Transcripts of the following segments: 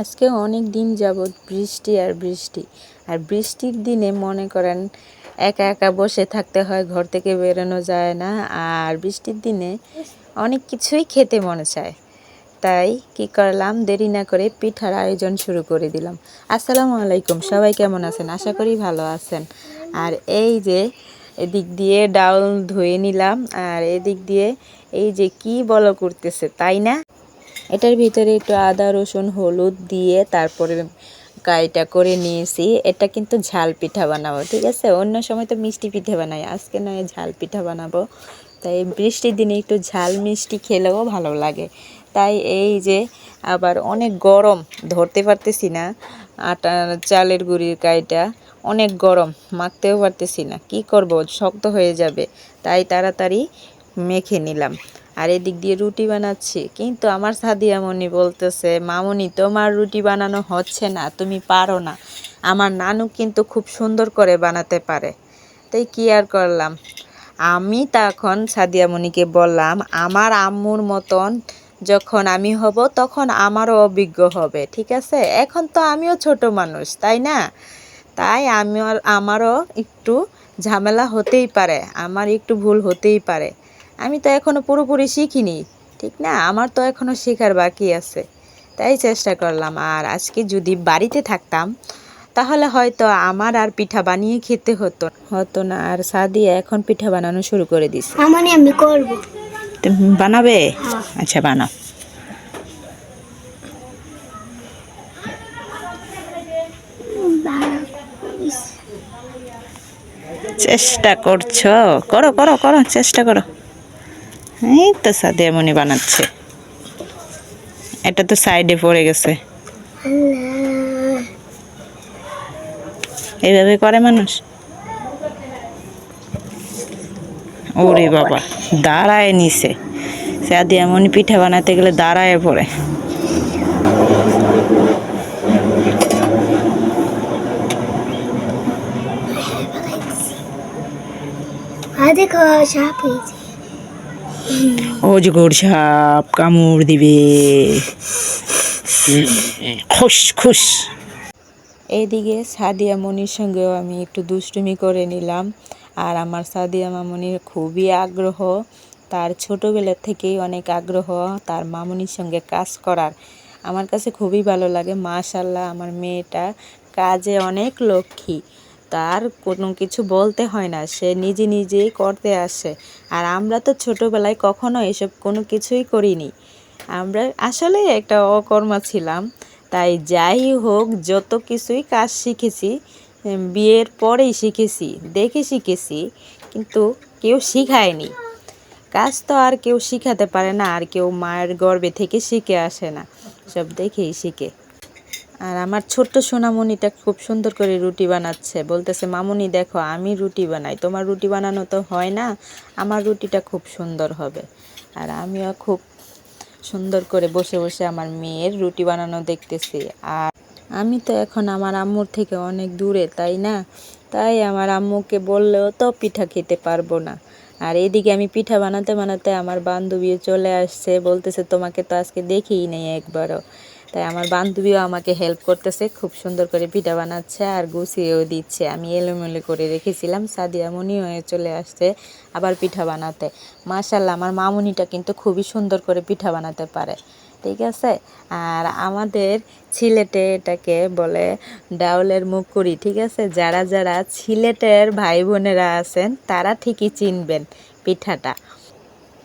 আজকে অনেক দিন যাবৎ বৃষ্টি আর বৃষ্টি। আর বৃষ্টির দিনে মনে করেন একা একা বসে থাকতে হয়, ঘর থেকে বেরোনো যায় না। আর বৃষ্টির দিনে অনেক কিছুই খেতে মনে চায়। তাই কি করলাম? দেরি না করে পিঠার আয়োজন শুরু করে দিলাম। আসসালামু আলাইকুম, সবাই কেমন আছেন? আশা করি ভালো আছেন। আর এই যে এদিক দিয়ে ডাউল ধুয়ে নিলাম, আর এদিক দিয়ে এই যে কি বলো করতেছে, তাই না? এটার ভিতরে একটু আদা, রসুন, হলুদ দিয়ে তারপরে কাইটা করে নিয়েছি। এটা কিন্তু ঝাল পিঠা বানাবো, ঠিক আছে? অন্য সময় তো মিষ্টি পিঠা বানাই, আজকে নয়, ঝাল পিঠা বানাবো। তাই বৃষ্টির দিনে একটু ঝাল মিষ্টি খেলেও ভালো লাগে। তাই এই যে আবার অনেক গরম, ধরতে পারতেছি না, আটা, চালের গুঁড়ির কাইটা অনেক গরম, মাখতেও পারতেছি না। কি করব? শক্ত হয়ে যাবে, তাই তাড়াতাড়ি মেখে নিলাম। আর এদিক দিয়ে রুটি বানাচ্ছি। কিন্তু আমার সাদিয়া মনি বলতেছে, মামনি, তোমার রুটি বানানো হচ্ছে না, তুমি পারো না। আমার নানু কিন্তু খুব সুন্দর করে বানাতে পারে। তাই কি আর করলাম? আমি তখন সাদিয়া মনিকে বললাম, আমার আম্মুর মতন যখন আমি হব, তখন আমারও অভিজ্ঞ হবে, ঠিক আছে? এখন তো আমিও ছোট মানুষ, তাই না? তাই আমার, আমারও একটু ঝামেলা হতেই পারে, আমার একটু ভুল হতেই পারে। আমি তো এখনও পুরোপুরি শিখিনি ঠিক না? আমার তো এখনও শেখার বাকি আছে। তাই চেষ্টা করলাম। আর আজকে যদি বাড়িতে থাকতাম তাহলে হয়তো আমার আর পিঠা বানিয়ে খেতে হতো হতো না। আর সাদিয়া এখন পিঠা বানানো শুরু করে দিছে। মানে আমি করব। বানাবে? আচ্ছা বানাও। চেষ্টা করছ? করো করো করো চেষ্টা করো। এই তো সাদিয়া মনি বানাচ্ছে। এটা তো সাইডে পড়ে গেছে। এইভাবে করে মানুষ? ওরে বাবা, দাঁড়ায় নিছে সাদিয়া মনি পিঠা বানাতে গেলে দাঁড়ায় পড়ে। দেখো সাপ হয়েছে। অজগর সাপ, কামড় দিবে। খুশ খুশ। এইদিকে সাদিয়া মনির সঙ্গেও আমি একটু দুষ্টুমি করে নিলাম। আর আমার সাদিয়া মামনির খুবই আগ্রহ। তার ছোটোবেলা থেকেই অনেক আগ্রহ তার মামনির সঙ্গে কাজ করার। আমার কাছে খুবই ভালো লাগে মাশাল্লাহ আমার মেয়েটা কাজে অনেক লক্ষ্মী। তার কোনো কিছু বলতে হয় না, সে নিজে নিজেই করতে আসে। আর আমরা তো ছোটোবেলায় কখনো এসব কোনো কিছুই করিনি। আমরা আসলে একটা অকর্মা ছিলাম। তাই যাই হোক, যত কিছুই কাজ শিখেছি বিয়ের পরেই শিখেছি, দেখে শিখেছি, কিন্তু কেউ শিখায়নি। কাজ তো আর কেউ শিখাতে পারে না, আর কেউ মায়ের গর্ভে থেকে শিখে আসে না। সব দেখেই শিখে। আর আমার ছোট্ট সোনামণিটা খুব সুন্দর করে রুটি বানাচ্ছে। বলতেছে, মামুনি, দেখো, আমি রুটি বানাই। তোমার রুটি বানানো তো হয় না, আমার রুটিটা খুব সুন্দর হবে। আর আমিও খুব সুন্দর করে বসে বসে আমার মেয়ের রুটি বানানো দেখতেছি। আর আমি তো এখন আমার আম্মুর থেকে অনেক দূরে, তাই না? তাই আমার আম্মুকে বললেও তো পিঠা খেতে পারব না। আর এদিকে আমি পিঠা বানাতে বানাতে আমার বান্ধবী চলে আসছে, বলতেছে, তোমাকে তো আজকে দেখিই নেই একবারও। তাই আমার বান্ধবীও আমাকে হেল্প করতেছে, খুব সুন্দর করে পিঠা বানাচ্ছে আর গুছিয়েও দিচ্ছে। আমি এলোমেলো করে রেখেছিলাম, সাদিয়া মনি হয়ে চলে আসছে আবার পিঠা বানাতে। মাশাল্লাহ আমার মামুনিটা কিন্তু খুবই সুন্দর করে পিঠা বানাতে পারে। ঠিক আছে? আর আমাদের সিলেটে এটাকে বলে ডাউলের মুখুরি ঠিক আছে? যারা যারা সিলেটের ভাই বোনেরা আছেন, তারা ঠিকই চিনবেন পিঠাটা।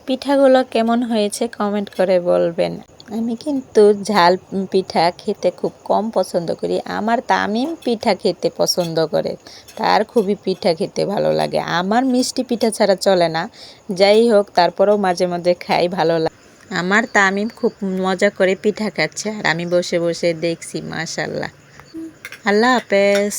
পিঠাগুলো কেমন হয়েছে কমেন্ট করে বলবেন। আমি কিন্তু ঝাল পিঠা খেতে খুব কম পছন্দ করি। আমার তামিম পিঠা খেতে পছন্দ করে। তার খুবই পিঠা খেতে ভালো লাগে। আমার মিষ্টি পিঠা ছাড়া চলে না। যাই হোক, তারপরেও মাঝে মাঝে খাই, ভালো লাগে আমার তামিম খুব মজা করে পিঠা খাচ্ছে। আর আমি বসে বসে দেখছি মাশাল্লাহ আল্লাহ হাফেজ।